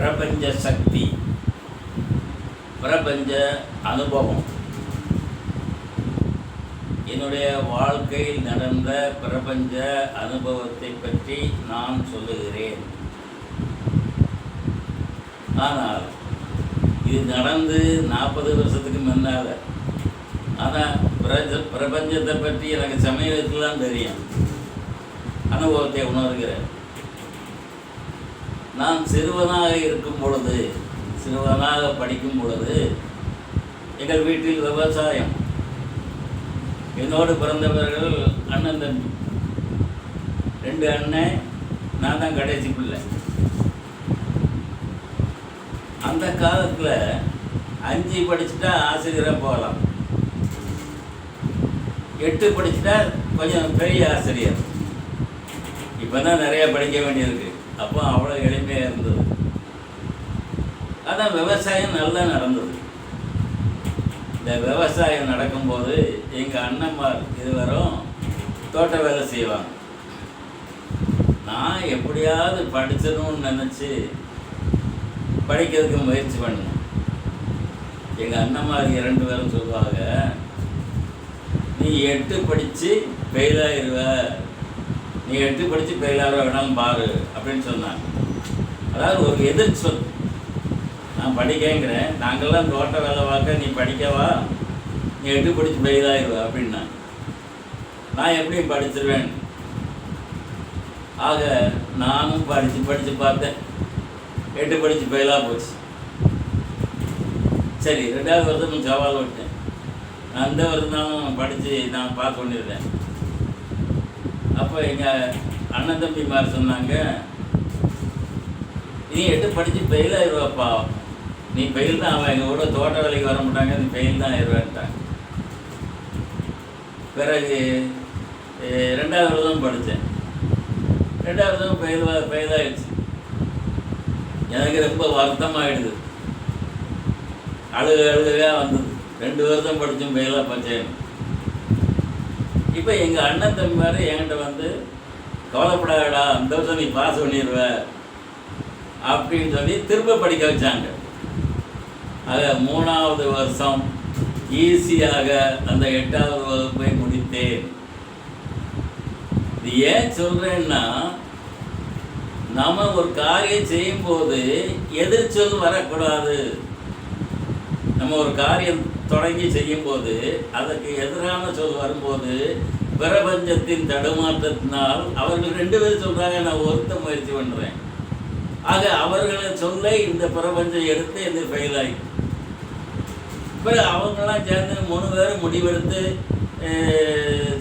பிரபஞ்ச சக்தி. பிரபஞ்ச அனுபவம். என்னுடைய வாழ்க்கையில் நடந்த பிரபஞ்ச அனுபவத்தை பற்றி நான் சொல்லுகிறேன். ஆனால் இது நடந்து நாற்பது வருஷத்துக்கு முன்னால். ஆனால் பிரஜ பிரபஞ்சத்தை பற்றி எனக்கு சமீபத்தில் தான் தெரியும். அனுபவத்தை உணர்கிறேன் நான் சிறுவனாக இருக்கும் பொழுது சிறுவனாக படிக்கும் பொழுது எங்கள் வீட்டில் விவசாயம். என்னோடு பிறந்தவர்கள் அண்ணன் தம்பி. ரெண்டு அண்ணன் நான் தான் கடைசி பிள்ளை. அந்த காலத்தில் அஞ்சு படிச்சுட்டா ஆசிரியராக போகலாம். எட்டு படிச்சுட்டா கொஞ்சம் பெரிய ஆசிரியர். இப்போ தான் நிறையா படிக்க வேண்டியிருக்கு. அப்போ அவ்வளோ எளிமையாக இருந்தது. ஆனால் விவசாயம் நல்லா நடந்தது. இந்த விவசாயம் நடக்கும்போது எங்கள் அண்ணன்மார் இதுவரும் தோட்ட வேலை செய்வாங்க. நான் எப்படியாவது படிச்சிடணும்னு நினச்சி படிக்கிறதுக்கு முயற்சி பண்ணேன். எங்கள் அண்ணன்மார் இரண்டு பேரும் சொல்லுவாங்க நீ எட்டு படித்து ஃபெயிலாகிடுவ நீ எட்டு படித்து ஃபெயிலாகிற வேணாலும் பாரு அப்படின்னு சொன்னாங்க. அதாவது ஒரு எதிர் சொல். நான் படிக்கங்கிறேன் நாங்கள்லாம் தோட்ட வேலை பார்க்க நீ படிக்கவா? நீ எட்டு படித்து ஃபெயிலாகிடுவ அப்படின்னா நான் எப்படியும் படிச்சிருவேன். ஆக நானும் படித்து படித்து பார்த்தேன். எட்டு படித்து பெயிலாக போச்சு. சரி ரெண்டாவது வருஷம் சவால் விட்டேன். நான் அந்த வருஷம் படித்து நான் பார்த்து கொண்டிருந்தேன் அப்போ எங்கள் அண்ணன் தம்பி மாதிரி சொன்னாங்க நீ எட்டு படித்து பெயில் ஆயிடுவாப்பா நீ பெயில் தான் அவன் எங்கள் கூட தோட்ட வேலைக்கு வர மாட்டாங்க. நீ பெயில் தான் ஆயிடுவேன்ட்டாங்க பிறகு ரெண்டாவது தான் படித்தேன் ரெண்டாவது வருஷம் பெயில் பெயிலாகிடுச்சு எனக்கு ரொம்ப வருத்தமாகிடுது அழுக அழுகவே வந்தது. ரெண்டு வருஷம் படித்தும் பெயிலாக பச்சேன் இப்போ எங்கள் அண்ணன் தம்பி மாதிரி என்கிட்ட வந்து கவலைப்படாதடா அந்த வருஷம் நீ பாஸ் பண்ணிடுவ அப்படின்னு சொல்லி திரும்ப படிக்க வச்சாங்க. ஆக மூணாவது வருஷம் ஈஸியாக அந்த எட்டாவது வகுப்பை முடித்தேன். இது ஏன் சொல்கிறேன்னா நம்ம ஒரு காரியம் செய்யும்போது எதிர்ச்சொல் வரக்கூடாது. நம்ம ஒரு காரியம் தொடங்கி செய்யும்போது அதற்கு எதிரான சொல் வரும்போது பிரபஞ்சத்தின் தடுமாற்றத்தினால் அவர்கள் ரெண்டு பேரும் சொல்கிறாங்க நான் ஒருத்த முயற்சி பண்ணுறேன் ஆக அவர்களை சொல்ல இந்த பிரபஞ்சம் எடுத்து இது ஃபெயில் ஆகி பிறகு அவங்களாம் சேர்ந்து மூணு பேரும் முடிவெடுத்து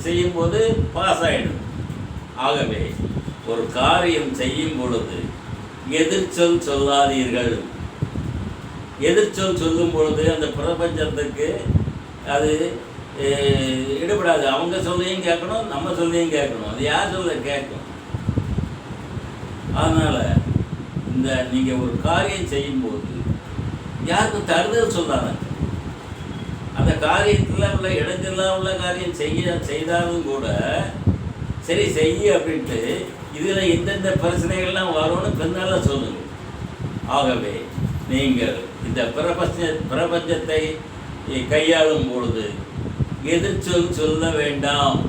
செய்யும்போது பாஸ் ஆகிடும் ஆகவே ஒரு காரியம் செய்யும் பொழுது எதிர்ச்சொல் சொல்லாதீர்கள். எதிர்ச்சொல் சொல்லும் பொழுது அந்த பிரபஞ்சத்துக்கு அது ஈடுபடாது. அவங்க சொல்லையும் கேட்கணும் நம்ம சொல்லையும் கேட்கணும். அது யார் சொல்ல கேட்கும்? அதனால் இந்த நீங்கள் ஒரு காரியம் செய்யும்போது யாருக்கும் தருதல் சொல்லாதாங்க. அந்த காரியத்தில் உள்ள இடத்திலாம் உள்ள காரியம் செய்ய செய்தாலும் கூட சரி செய்ய அப்படின்ட்டு இதில் எந்தெந்த பிரச்சனைகள்லாம் வரும்னு பின்னால் சொல்லுங்கள் ஆகவே நீங்கள் இந்த பிரபஞ்ச பிரபஞ்சத்தை கையாளும் பொழுது எதிர்ச்சொல் சொல்ல வேண்டாம்.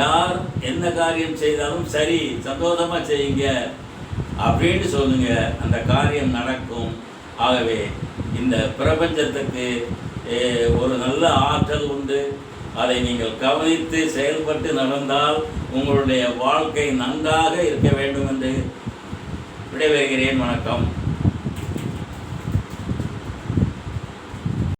யார் என்ன காரியம் செய்தாலும் சரி சந்தோஷமாக செய்யுங்க அப்படின்னு சொல்லுங்க. அந்த காரியம் நடக்கும். ஆகவே இந்த பிரபஞ்சத்துக்கு ஒரு நல்ல ஆற்றல் உண்டு. அதை நீங்கள் கவனித்து செயல்பட்டு நடந்தால் உங்களுடைய வாழ்க்கை நன்றாக இருக்க வேண்டும் என்று விடைபெறுகிறேன். வணக்கம்.